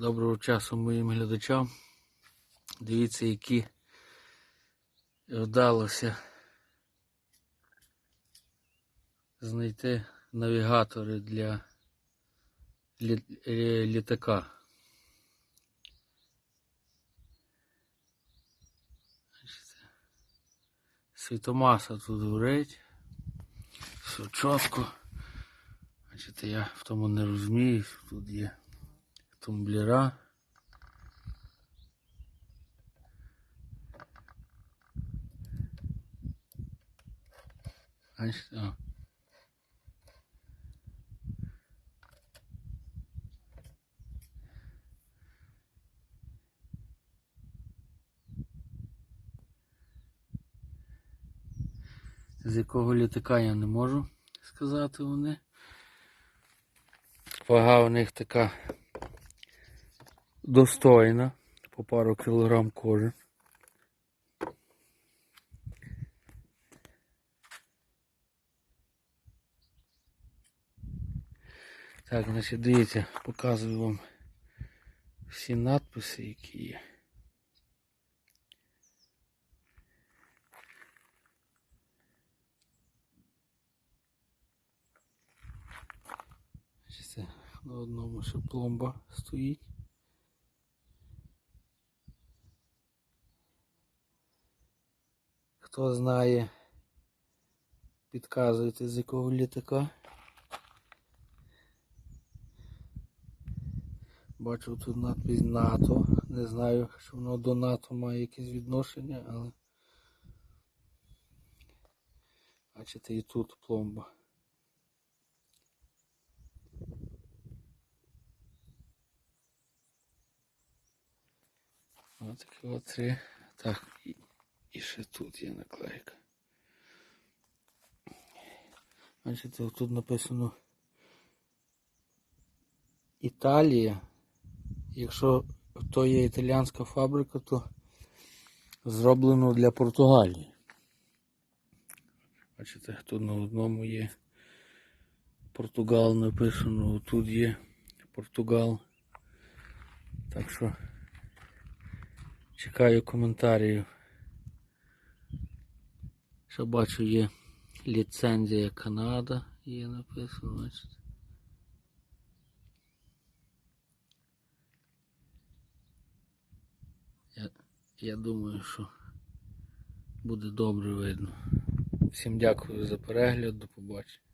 Доброго часу моїм глядачам. Дивіться, які вдалося знайти навігатори для лі- літака. Світомаса тут горить. Все чітко. Я в тому не розумію, що тут є тумблера. Бачите, о. З якого літака я не можу сказати вони. Вага у них така достойна, по пару кілограм кожен. Так, значить, дивіться, показую вам всі надписи, які є. Бачите, на одному ще пломба стоїть. Хто знає, підказуйте з якого літака. Бачу тут надпись НАТО. Не знаю, що воно до НАТО має якесь відношення, але бачите і тут пломба. Ось такі от. Так, і, ще тут є наклейка. Бачите, тут написано Італія. Якщо то є італіянська фабрика, то зроблено для Португалії. Бачите, тут на одному є Португал написано, тут є Португал. Так що чекаю коментарів. Що бачу є ліцензія Канада, є написано, бачите. Я, я думаю, що буде добре видно. Всім дякую за перегляд, до побачення.